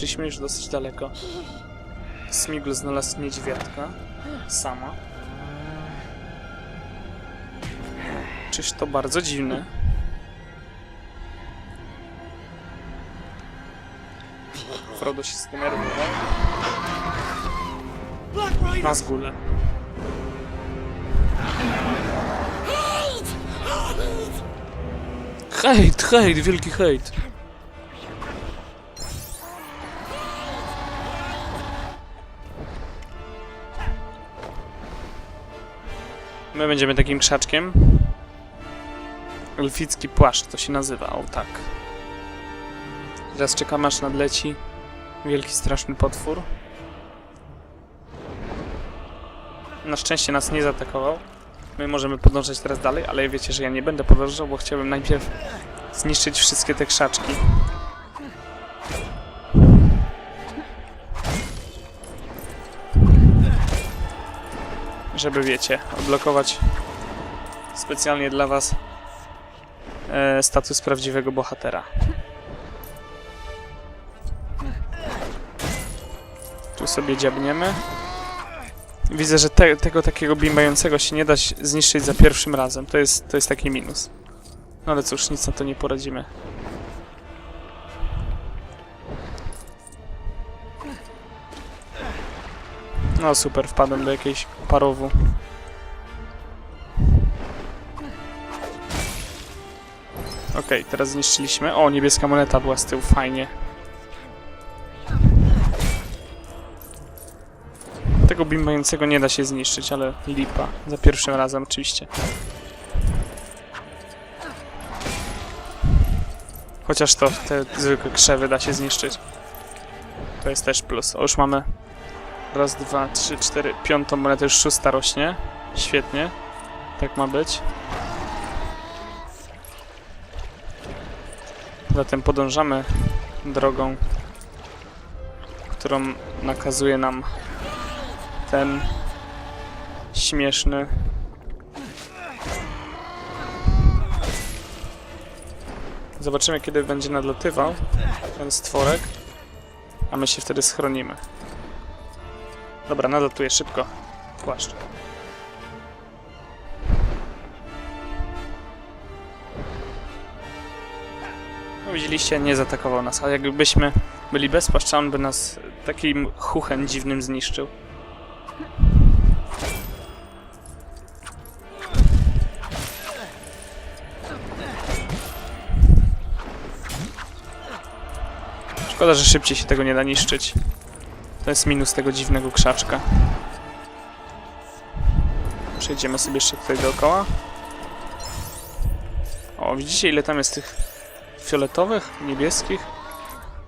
Doszliśmy już dosyć daleko. Smigl znalazł niedźwiadka. Sama. Czyż to bardzo dziwne? Frodo się zdenerwował. Na zgulę. Hejt, hejt, wielki hejt. My będziemy takim krzaczkiem. Elficki płaszcz to się nazywa, o tak. Teraz czekamy aż nadleci wielki straszny potwór. Na szczęście nas nie zaatakował. My możemy podążać teraz dalej, ale wiecie, że ja nie będę podążał, bo chciałbym najpierw zniszczyć wszystkie te krzaczki. Żeby, wiecie, odblokować specjalnie dla was e, status prawdziwego bohatera. Tu sobie dziabniemy. Widzę, że te, tego takiego bimbającego się nie da zniszczyć za pierwszym razem. To jest, to jest taki minus. No ale cóż, nic na to nie poradzimy. No super, wpadłem do jakiejś parowu. Okej, teraz zniszczyliśmy. O, niebieska moneta była z tyłu, fajnie. Tego bimbającego nie da się zniszczyć, ale lipa. Za pierwszym razem oczywiście. Chociaż to te zwykłe krzewy da się zniszczyć. To jest też plus. O, już mamy raz, dwa, trzy, cztery, piątą monetę, już szósta rośnie. Świetnie. Tak ma być. Zatem podążamy drogą, którą nakazuje nam ten śmieszny. Zobaczymy, kiedy będzie nadlatywał ten stworek, a my się wtedy schronimy. Dobra, nadlatuje szybko. Płaszcz. No widzieliście, nie zaatakował nas, a jakbyśmy byli bez płaszcza, on by nas takim chuchem dziwnym zniszczył. Szkoda, że szybciej się tego nie da niszczyć. To jest minus tego dziwnego krzaczka. Przejdziemy sobie jeszcze tutaj dookoła. O, widzicie ile tam jest tych fioletowych, niebieskich?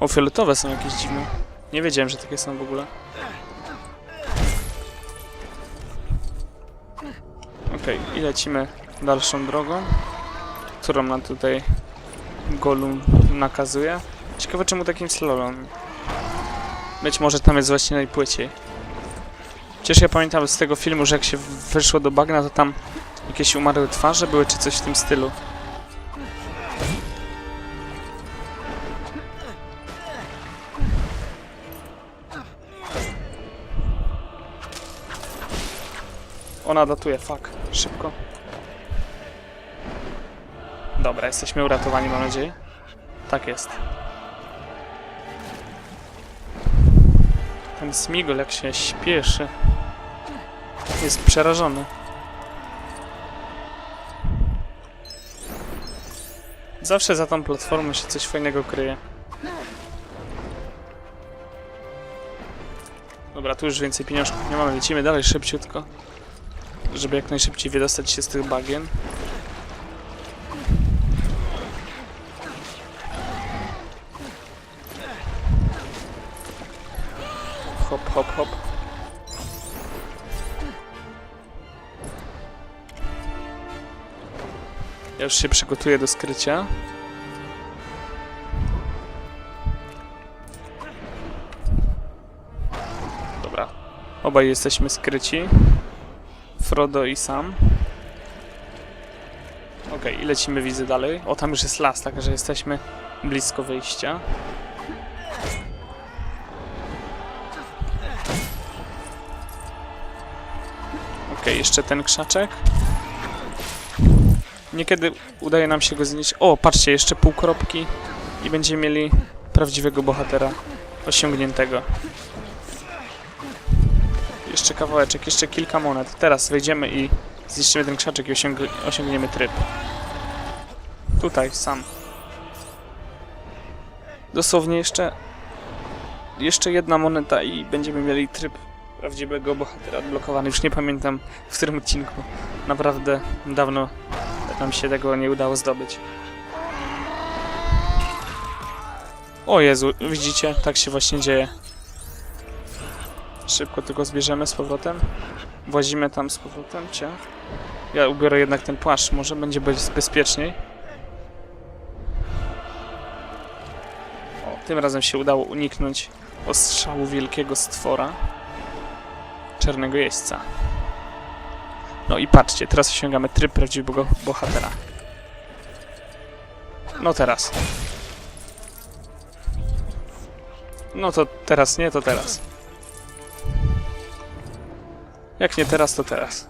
O, fioletowe są jakieś dziwne. Nie wiedziałem, że takie są w ogóle. Okej, i lecimy dalszą drogą, którą nam tutaj Golum nakazuje. Ciekawe czemu takim slalomem. Być może tam jest właśnie najpłyciej. Przecież ja pamiętam z tego filmu, że jak się weszło do bagna, to tam jakieś umarłe twarze były, czy coś w tym stylu. Ona datuje, fuck. Szybko. Dobra, jesteśmy uratowani, mam nadzieję. Tak jest. Ten Smigol jak się śpieszy. Jest przerażony. Zawsze za tą platformą się coś fajnego kryje. Dobra, tu już więcej pieniążków nie mamy, lecimy dalej szybciutko. Żeby jak najszybciej wydostać się z tych bagien. hop, hop, hop. Ja już się przygotuję do skrycia. Dobra. Obaj jesteśmy skryci. Frodo i Sam. Ok, i lecimy widzę dalej. O, tam już jest las, tak że jesteśmy blisko wyjścia. Jeszcze ten krzaczek. Niekiedy udaje nam się go znieść. O, patrzcie, jeszcze pół kropki i będziemy mieli prawdziwego bohatera osiągniętego. Jeszcze kawałeczek, jeszcze kilka monet. Teraz wejdziemy i zniszczymy ten krzaczek i osiąg osiągniemy tryb. Tutaj, sam. Dosłownie jeszcze... Jeszcze jedna moneta i będziemy mieli tryb prawdziwego bohatera odblokowany. Już nie pamiętam w którym odcinku. Naprawdę dawno nam się tego nie udało zdobyć. O Jezu, widzicie? Tak się właśnie dzieje. Szybko tylko zbierzemy z powrotem. Włazimy tam z powrotem, ciach. Ja ubiorę jednak ten płaszcz, może będzie bez- bezpieczniej. O, tym razem się udało uniknąć ostrzału wielkiego stwora. Czarnego jeźdźca. No i patrzcie, teraz osiągamy tryb prawdziwego bohatera. No teraz. No to teraz nie, to teraz. Jak nie teraz, to teraz.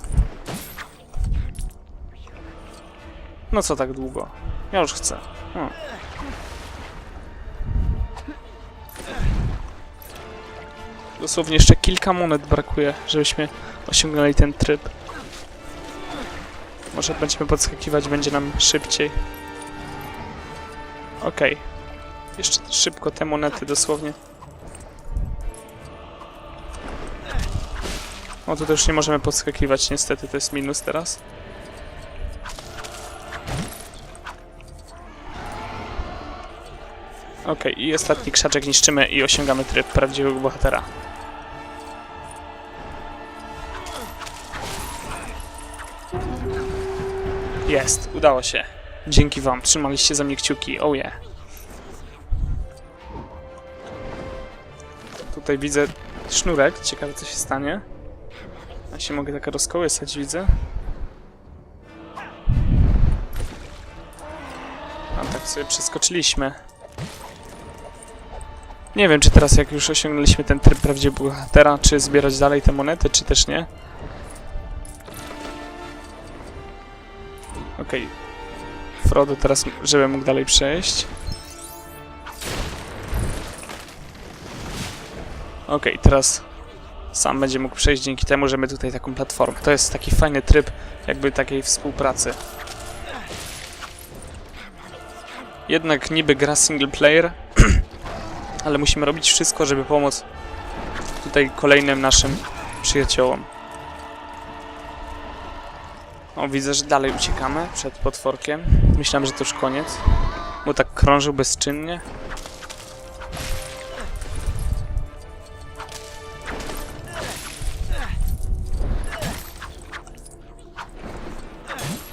No co tak długo? Ja już chcę. O. Dosłownie jeszcze kilka monet brakuje, żebyśmy osiągnęli ten tryb. Może będziemy podskakiwać, będzie nam szybciej. Okej. Jeszcze szybko te monety dosłownie. O, tutaj już nie możemy podskakiwać, niestety to jest minus teraz. Okej, i ostatni krzaczek niszczymy i osiągamy tryb prawdziwego bohatera. Jest, udało się. Dzięki wam, trzymaliście za mnie kciuki, oh yeah. Tutaj widzę sznurek, ciekawe co się stanie. Ja się mogę tak rozkołysać, widzę. A tak sobie przeskoczyliśmy. Nie wiem, czy teraz jak już osiągnęliśmy ten tryb prawdziwego bohatera, czy zbierać dalej te monety, czy też nie. Okej. Frodo teraz, żeby mógł dalej przejść. Okej, teraz sam będzie mógł przejść dzięki temu, że my tutaj taką platformę. To jest taki fajny tryb jakby takiej współpracy. Jednak niby gra single player, ale musimy robić wszystko, żeby pomóc tutaj kolejnym naszym przyjaciołom. O, widzę, że dalej uciekamy przed potworkiem. Myślałem, że to już koniec, bo tak krążył bezczynnie.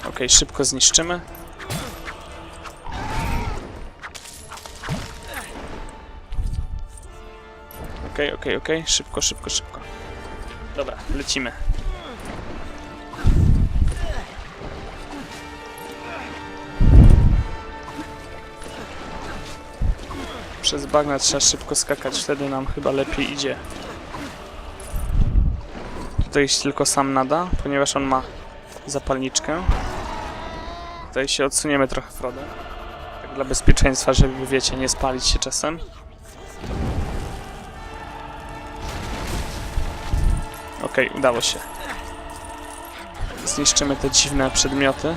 Okej, szybko zniszczymy. Okej, okej, okej, szybko, szybko, szybko. Dobra, lecimy. Przez bagna trzeba szybko skakać, wtedy nam chyba lepiej idzie. Tutaj się tylko sam nada, ponieważ on ma zapalniczkę. Tutaj się odsuniemy trochę Frodo. Tak dla bezpieczeństwa, żeby wiecie, nie spalić się czasem. Okej, udało się. Zniszczymy te dziwne przedmioty.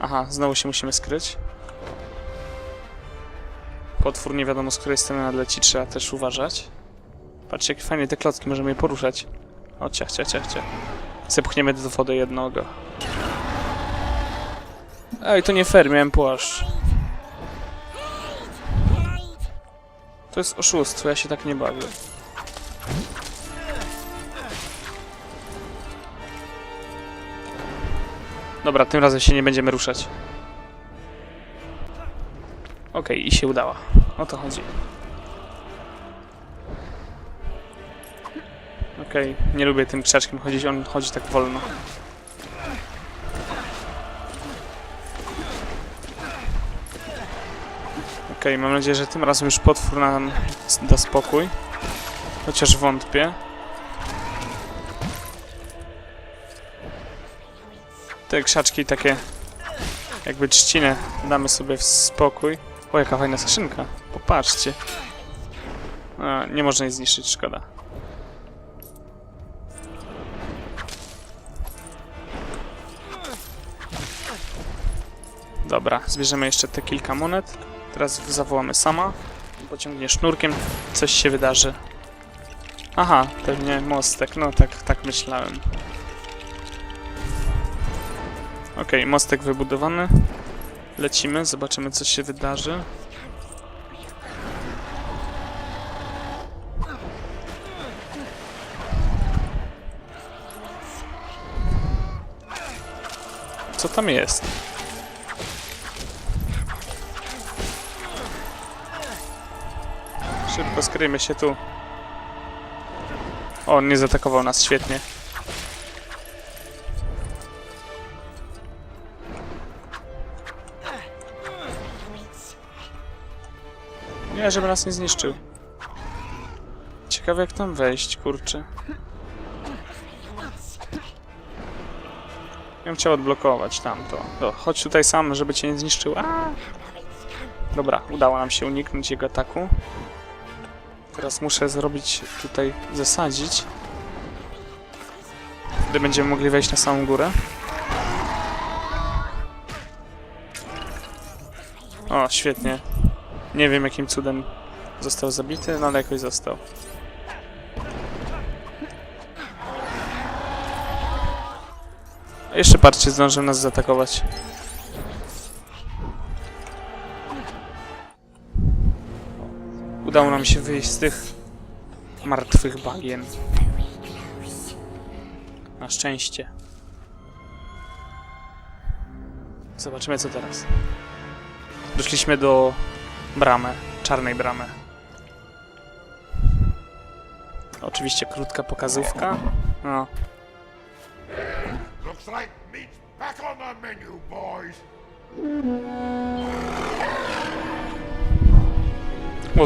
Aha, znowu się musimy skryć. Potwór nie wiadomo z której strony nadleci, trzeba też uważać. Patrzcie, jakie fajnie te klocki, możemy je poruszać. O, ciach, ciach, ciach, ciach. Do wody jednego. Ej, to nie fair, miałem płaszcz. To jest oszustwo, ja się tak nie bawię. Dobra, tym razem się nie będziemy ruszać. Okej, i się udała. O to chodzi. Okej, nie lubię tym krzaczkiem chodzić, on chodzi tak wolno. Okej, mam nadzieję, że tym razem już potwór nam da spokój. Chociaż wątpię. Te krzaczki takie jakby trzcinę damy sobie w spokój. O, jaka fajna skrzynka. Popatrzcie. A, nie można jej zniszczyć, szkoda. Dobra, zbierzemy jeszcze te kilka monet. Teraz zawołamy sama. Pociągnie sznurkiem, coś się wydarzy. Aha, pewnie mostek. No tak, tak myślałem. Okej, mostek wybudowany. Lecimy, zobaczymy co się wydarzy. Co tam jest? Szybko skryjmy się tu. O, nie zaatakował nas, świetnie. Nie, żeby nas nie zniszczył. Ciekawe jak tam wejść, kurczę. Ja chciał odblokować tamto. To, chodź tutaj sam, żeby cię nie zniszczył. A! Dobra, udało nam się uniknąć jego ataku. Teraz muszę zrobić tutaj, zasadzić. Wtedy będziemy mogli wejść na samą górę. O, świetnie. Nie wiem jakim cudem został zabity, no ale jakoś został. Jeszcze patrzcie, zdążył nas zaatakować. Udało nam się wyjść z tych martwych bagien. Na szczęście. Zobaczymy co teraz. Doszliśmy do bramy, czarnej bramy. Oczywiście krótka pokazówka. No, Looks like meat's back on the menu, boys.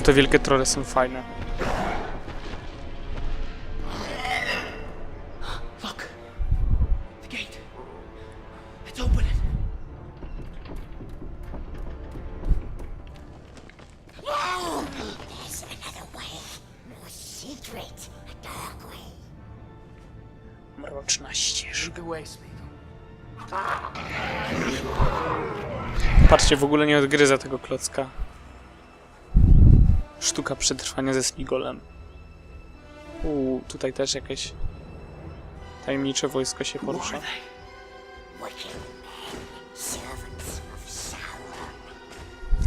te wielkie trolle są fajne. Odgryza tego klocka. Sztuka przetrwania ze Smigolem. Uuu, tutaj też jakieś tajemnicze wojsko się porusza.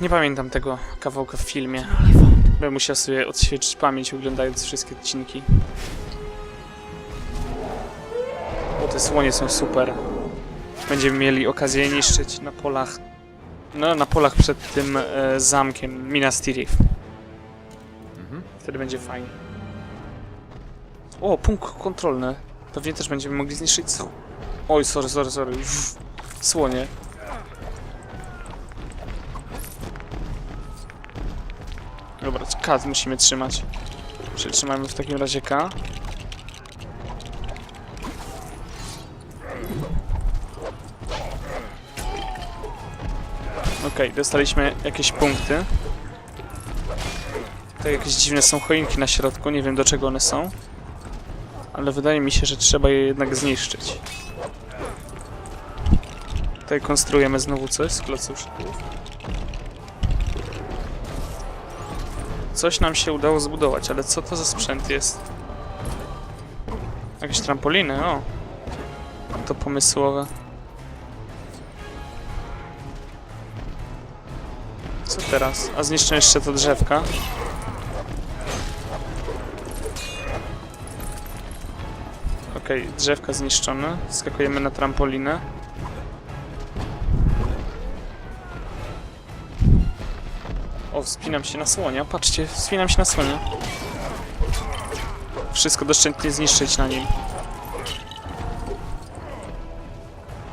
Nie pamiętam tego kawałka w filmie. Będę musiał sobie odświeżyć pamięć, oglądając wszystkie odcinki. O, te słonie są super. Będziemy mieli okazję je niszczyć na polach. No, na polach przed tym e, zamkiem Minas Tirith. Wtedy będzie fajnie. O, punkt kontrolny. Pewnie też będziemy mogli zniszczyć. s- Oj, sorry, sorry, sorry. Uff, Słonie. Dobra, K musimy trzymać. Przytrzymajmy w takim razie K. Okej, dostaliśmy jakieś punkty. Tutaj jakieś dziwne są choinki na środku, nie wiem do czego one są. Ale wydaje mi się, że trzeba je jednak zniszczyć. Tutaj konstruujemy znowu coś z kloców Coś nam się udało zbudować, ale co to za sprzęt jest? Jakieś trampoliny, o. To pomysłowe. Co teraz? A zniszczę jeszcze to drzewka. Okej, drzewka zniszczone. Skakujemy na trampolinę. O, wspinam się na słonia. Patrzcie, wspinam się na słonia. wszystko doszczętnie zniszczyć na nim.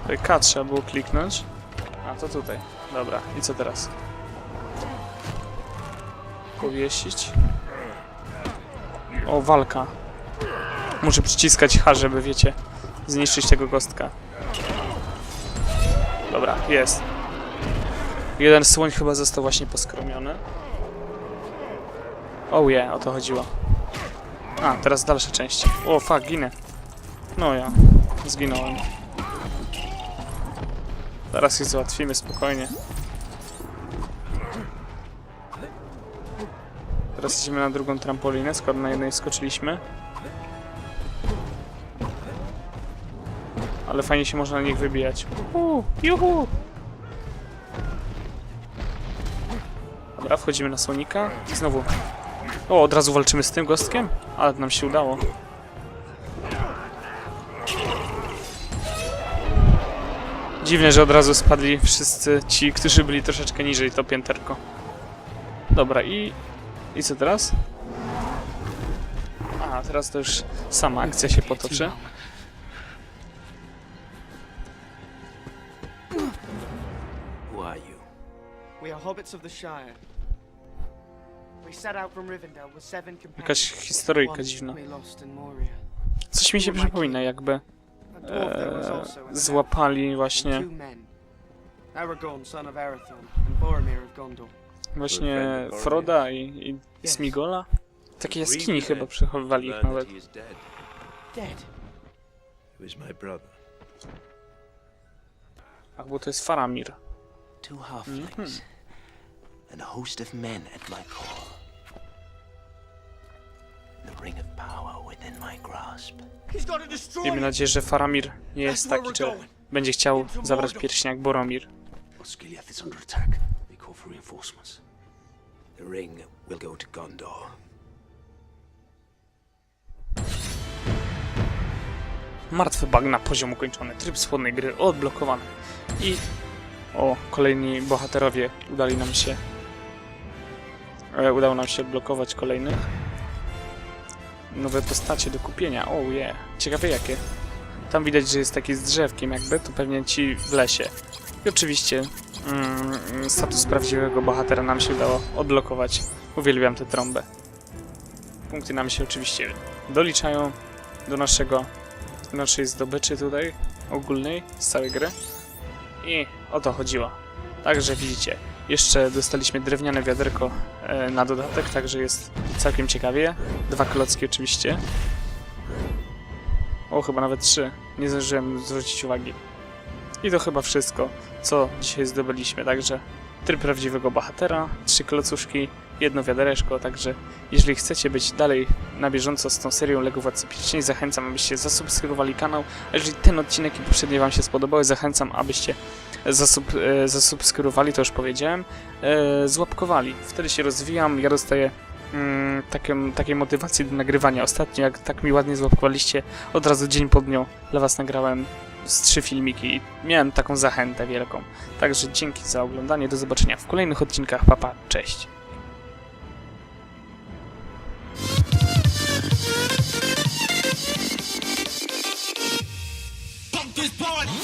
Tutaj K trzeba było kliknąć. A to tutaj. Dobra, i co teraz? Powiesić. O, walka. Muszę przyciskać H, żeby wiecie, zniszczyć tego kostka. Dobra, jest. Jeden słoń chyba został właśnie poskromiony. Oh yeah, o to chodziło. A, teraz dalsze części. O, fuck, ginę. No ja, zginąłem. Zaraz ich załatwimy spokojnie. Teraz idziemy na drugą trampolinę, skoro na jednej skoczyliśmy. Ale fajnie się można na nich wybijać. Uhu, juhu! Dobra, wchodzimy na słonika i znowu... O, od razu walczymy z tym gostkiem? Ale nam się udało. Dziwne, że od razu spadli wszyscy ci, którzy byli troszeczkę niżej to pięterko. Dobra, i... I co teraz? A, teraz to już sama akcja się potoczy. Who are you? We are hobbits of the Shire. We set out from Rivendell with seven companions. Jakaś historyjka dziwna. we lost in Moria. Coś mi się przypomina, jakby A dwarf there was e, also, złapali właśnie, and two men. Aragorn, son of Arathorn, and Boromir of Gondor. Właśnie Froda i, i Smigola. Takie jaskini chyba przechowywali ich nawet. Ach, bo to jest Faramir. Two halflings. And a host of men at my call. The ring of power within my grasp. He's got to destroy Miejmy nadzieję, że Faramir nie jest taki, że będzie chciał zabrać pierścień jak Boromir. Osgiliath is under attack. Call for reinforcements. The ring will go to Gondor. Martwy bagna, poziom ukończony, tryb słodnej gry odblokowany. I... O, kolejni bohaterowie udali nam się... E, udało nam się odblokować kolejnych. Nowe postacie do kupienia, oh yeah. Ciekawe jakie. Tam widać, że jest taki z drzewkiem jakby, to pewnie ci w lesie. I oczywiście mm, status prawdziwego bohatera nam się udało odblokować. Uwielbiam tę trąbę. Punkty nam się oczywiście doliczają do naszego naszej zdobyczy tutaj ogólnej z całej gry. I o to chodziło. Także widzicie, jeszcze dostaliśmy drewniane wiaderko e, na dodatek, także jest całkiem ciekawie. Dwa klocki oczywiście. O, chyba nawet trzy. Nie zdążyłem zwrócić uwagi. I to chyba wszystko, co dzisiaj zdobyliśmy. Także tryb prawdziwego bohatera, trzy klocuszki, jedno wiadereczko, także jeżeli chcecie być dalej na bieżąco z tą serią LEGO Władcy Pierścieni, zachęcam, abyście zasubskrybowali kanał, a jeżeli ten odcinek i poprzednie Wam się spodobały, zachęcam, abyście zasub, e, zasubskrybowali, to już powiedziałem, e, złapkowali. Wtedy się rozwijam, ja dostaję mm, taką, takiej motywacji do nagrywania. Ostatnio, jak tak mi ładnie złapkowaliście, od razu dzień po dniu dla Was nagrałem z trzy filmiki i miałem taką zachętę wielką. Także dzięki za oglądanie, do zobaczenia w kolejnych odcinkach, papa, pa, cześć! this party.